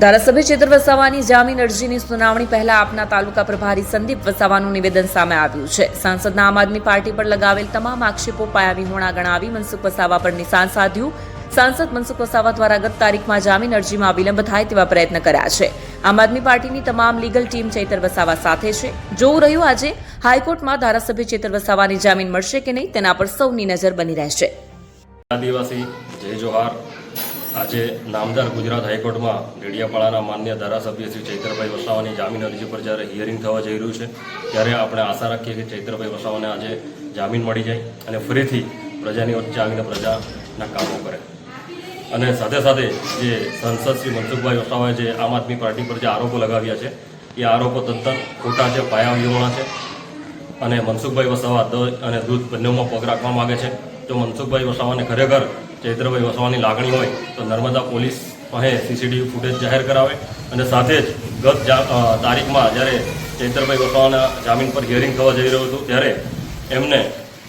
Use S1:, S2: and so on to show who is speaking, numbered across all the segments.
S1: ધારાસભ્ય ચેતર વસાવાની જામીન અરજીની સુનાવણી પહેલા આપના તાલુકા પ્રભારી સંદીપ વસાવાનું નિવેદન સામે આવ્યું છે. સાંસદના આમ આદમી પાર્ટી પર લગાવેલ તમામ આક્ષેપો પાયાવિહોણા ગણાવી મનસુખ વસાવા પર નિશાન સાધ્યું. સાંસદ મનસુખ વસાવા દ્વારા ગત તારીખમાં જામીન અરજીમાં વિલંબ થાય તેવા પ્રયત્ન કર્યા છે. આમ આદમી પાર્ટીની તમામ લીગલ ટીમ ચેતર વસાવા સાથે છે. જોવું રહ્યું આજે હાઈકોર્ટમાં ધારાસભ્ય ચેતર વસાવાની જામીન મળશે કે નહીં તેના પર સૌની નજર બની રહેશે.
S2: આદિવાસી જય જોહાર. આજે નામદાર ગુજરાત હાઈકોર્ટમાં ડેડિયાપાડાના માન્ય ધારાસભ્ય શ્રી ચૈત્રભાઈ વસાવાની જામીન અરજી પર જ્યારે હિયરિંગ થવા જઈ રહ્યું છે, ત્યારે આપણે આશા રાખીએ કે ચૈત્રભાઈ વસાવાને આજે જામીન મળી જાય અને ફરીથી પ્રજાની વચ્ચે આવીને પ્રજાના કામો કરે. અને સાથે સાથે જે સંસદ શ્રી મનસુખભાઈ વસાવાએ જે આમ આદમી પાર્ટી પર જે આરોપો લગાવ્યા છે, એ આરોપો તદ્દન ખોટા છે, પાયાવિહોણા છે. અને મનસુખભાઈ વસાવા દહીં અને દૂધ બંનેમાં પગ રાખવા માગે છે. તો મનસુખભાઈ વસાવાને ખરેખર ચૈત્રભાઈ વસવાની લાગણી હોય તો નર્મદા પોલીસ પાસે સીસીટીવી ફૂટેજ જાહેર કરાવે. અને સાથે જ ગત તારીખમાં જ્યારે ચૈત્રભાઈ વસાવાના જામીન પર હિયરિંગ થવા જઈ રહ્યું હતું, ત્યારે એમને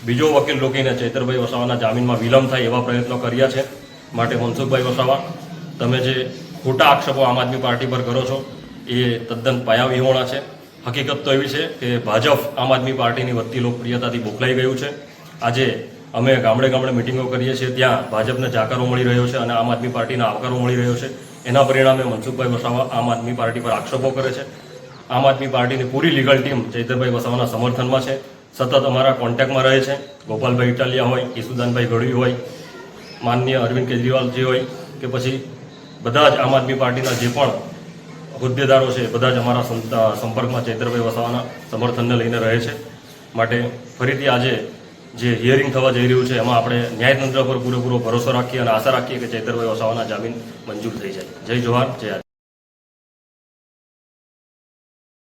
S2: બીજો વકીલ રોકીને ચૈત્રભાઈ વસાવાના જામીનમાં વિલંબ થાય એવા પ્રયત્નો કર્યા છે માટે મનસુખભાઈ વસાવા, તમે જે ખોટા આક્ષેપો આમ આદમી પાર્ટી પર કરો છો, એ તદ્દન પાયાવિહોણા છે. હકીકત તો એવી છે કે ભાજપ આમ આદમી પાર્ટીની વધતી લોકપ્રિયતાથી બોખલાઈ ગયું છે. આજે અમે ગામડે ગામડે મિટિંગો કરીએ છીએ, ત્યાં ભાજપને જાકારો મળી રહ્યો છે અને આમ આદમી પાર્ટીના આવકારો મળી રહ્યો છે. એના પરિણામે મનસુખભાઈ વસાવા આમ આદમી પાર્ટી પર આક્ષેપો કરે છે. આમ આદમી પાર્ટીની પૂરી લીગલ ટીમ ચૈતરભાઈ વસાવાના સમર્થનમાં છે. સતત અમારા કોન્ટેક્ટમાં રહે છે. ગોપાલભાઈ ઇટાલિયા હોય ઈસુદાનભાઈ ગઢવી હોય, માનનીય અરવિંદ કેજરીવાલજી હોય, કે પછી બધા જ આમ આદમી પાર્ટીના જે પણ હોદ્દેદારો છે, બધા જ અમારા સંપર્કમાં ચૈત્રભાઈ વસાવાના સમર્થનને લઈને રહે છે. માટે ફરીથી આજે જે હિયરિંગ થવા જઈ રહ્યું છે, એમાં આપણે ન્યાયતંત્ર પર પૂરેપૂરો ભરોસો રાખીએ અને આશા રાખીએ કે ચૈતરભાઈ વસાવાના જામીન મંજૂર થઈ જાય. જય જોહાર જય